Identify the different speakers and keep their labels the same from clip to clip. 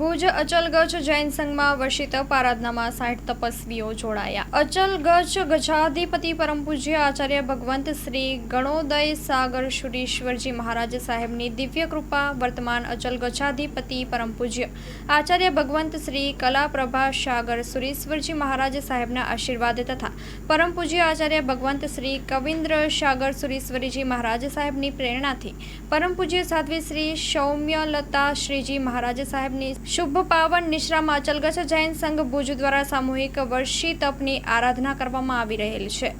Speaker 1: ભુજ અચલગચ્છ જૈન સંઘમાં વર્ષિત પારાધનામાં સાઠ તપસ્વીઓ જોડાયા. અચલગચ્છ ગજાધિપતિ પરમ પૂજ્ય આચાર્ય ભગવંત શ્રી ગણોદય સાગર શુરીશ્વરજી મહારાજ સાહેબની દિવ્ય કૃપા વર્તમાન અચલ ગજાધિપતિ પરમ પૂજ્ય આચાર્ય ભગવંત શ્રી કલાપ્રભા સાગર સુરીશ્વરજી મહારાજ સાહેબના આશીર્વાદ તથા પરમ પૂજ્ય આચાર્ય ભગવંત શ્રી કવિન્દ્ર સાગર સુરીશ્વરીજી મહારાજ સાહેબની પ્રેરણાથી પરમ પૂજ્ય સાધ્વી શ્રી સૌમ્યલતા શ્રીજી મહારાજ સાહેબની શુભ પાવન નિશ્રામાં અચલગચ્છ જૈન સંઘ ભુજ દ્વારા સામૂહિક વર્ષી તપની આરાધના કરવામાં આવી રહેલ છે.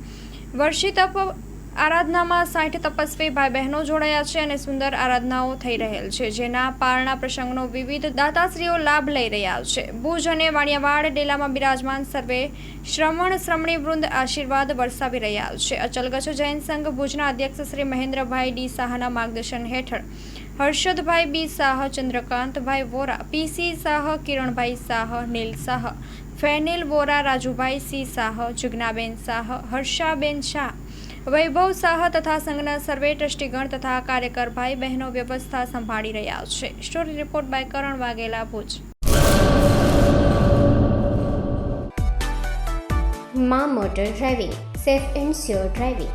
Speaker 1: વર્ષી તપ આરાધનામાં સાઠ તપસ્વી ભાઈ બહેનો જોડાયા છે અને સુંદર આરાધનાઓ થઈ રહેલ છે, જેના પારણા પ્રસંગનો વિવિધ દાતાશ્રીઓ લાભ લઈ રહ્યા છે. ભુજ અને વાણિયાવાડ ડેલામાં બિરાજમાન સર્વે શ્રમણ શ્રમણી વૃંદ આશીર્વાદ વરસાવી રહ્યા છે. અચલગચ્છ જૈન સંઘ ભુજના અધ્યક્ષ શ્રી મહેન્દ્રભાઈ ડી સાહાના માર્ગદર્શન હેઠળ Harshadbhai B Shah Chandrakantbhai Vora PC Shah Kiranbhai Shah Neel Shah Fenil Vora, Rajubhai C Shah Jugnaben Shah Harshaben Shah, Vaibhav Shah તથા સંઘના સર્વે ટ્રસ્ટીગણ તથા કાર્યકર ભાઈ બહેનો વ્યવસ્થા સંભાળી રહ્યા છે. Story report by Karan Vaghela, Bhuj.
Speaker 2: મા motor driving, safe and sure driving.